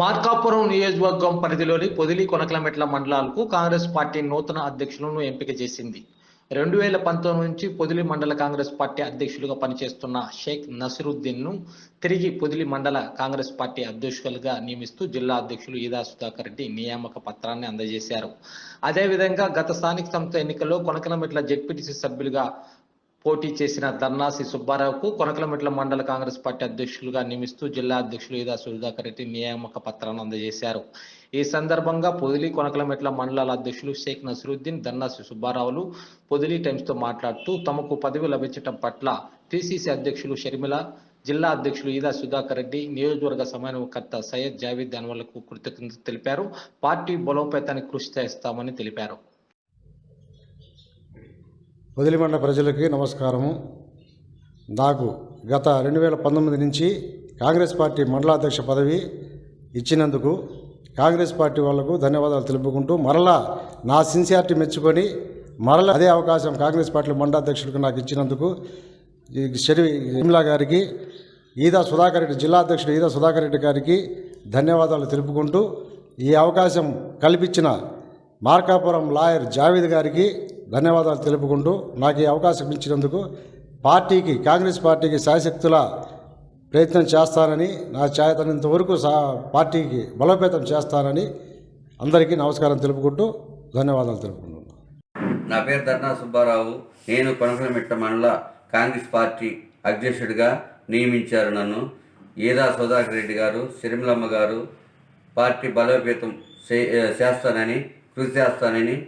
మార్కాపురం నియోజకవర్గం పరిధిలోని పొదిలి కొనకలమెట్ల మండలాలకు కాంగ్రెస్ పార్టీ నూతన అధ్యక్షులను ఎంపిక చేసింది. రెండు వేల పంతొమ్మిది నుంచి పొదిలి మండల కాంగ్రెస్ పార్టీ అధ్యక్షులుగా పనిచేస్తున్న షేక్ నసిరుద్దీన్ను తిరిగి పొదిలి మండల కాంగ్రెస్ పార్టీ అధ్యక్షులుగా నియమిస్తూ జిల్లా అధ్యక్షులు ఈదా సుధాకర్ రెడ్డి నియామక పత్రాన్ని అందజేశారు. అదేవిధంగా గత స్థానిక సంస్థ ఎన్నికల్లో కొనకలమెట్ల జెడ్పీటీసీ సభ్యులుగా పోటీ చేసిన దర్నాసి సుబ్బారావుకు కొనకలమిట్ల మండల కాంగ్రెస్ పార్టీ అధ్యక్షులుగా నియమిస్తూ జిల్లా అధ్యక్షులు ఈదా సుధాకర్ రెడ్డి నియామక పత్రాన్ని అందజేశారు. ఈ సందర్భంగా పొదిలి కొనకలమెట్ల మండలాల అధ్యక్షులు షేక్ నసరుద్దీన్ దర్నాసి సుబ్బారావులు పొదిలి టైమ్స్తో మాట్లాడుతూ తమకు పదవి లభించడం పట్ల టీసీసీ అధ్యక్షులు షర్మిల జిల్లా అధ్యక్షులు ఈదా సుధాకర్ రెడ్డి నియోజకవర్గ సమన్వయకర్త సయ్యద్ జావీద్ అన్వర్లకు కృతజ్ఞతలు తెలిపారు. పార్టీ బలోపేతానికి కృషి చేస్తామని తెలిపారు. వదిలిమండ ప్రజలకి నమస్కారము. నాకు గత రెండు వేల పంతొమ్మిది నుంచి కాంగ్రెస్ పార్టీ మండలాధ్యక్ష పదవి ఇచ్చినందుకు కాంగ్రెస్ పార్టీ వాళ్ళకు ధన్యవాదాలు తెలుపుకుంటూ మరలా నా సిన్సియారిటీ మెచ్చుకొని మరలా అదే అవకాశం కాంగ్రెస్ పార్టీ మండలాధ్యక్షుడికి నాకు ఇచ్చినందుకు ఈ షరి ఇమ్లా గారికి ఈదా సుధాకర్ రెడ్డి జిల్లా అధ్యక్షుడు ఈదా సుధాకర్ రెడ్డి గారికి ధన్యవాదాలు తెలుపుకుంటూ ఈ అవకాశం కల్పించిన మార్కాపురం లాయర్ జావేద్ గారికి ధన్యవాదాలు తెలుపుకుంటూ నాకు ఈ అవకాశం ఇచ్చినందుకు పార్టీకి కాంగ్రెస్ పార్టీకి శాయశక్తుల ప్రయత్నం చేస్తానని నా చేతనంత వరకు సా పార్టీకి బలోపేతం చేస్తానని అందరికీ నమస్కారం తెలుపుకుంటూ ధన్యవాదాలు తెలుపుకుంటున్నాను. నా పేరు ధర్నా సుబ్బారావు. నేను కొనసలమిట్ట మండల కాంగ్రెస్ పార్టీ అధ్యక్షుడిగా నియమించారు నన్ను. ఏదా సుధాకర్ రెడ్డి గారు సిరిమలమ్మ గారు పార్టీ బలోపేతం చే- చేస్తానని కృషి చేస్తానని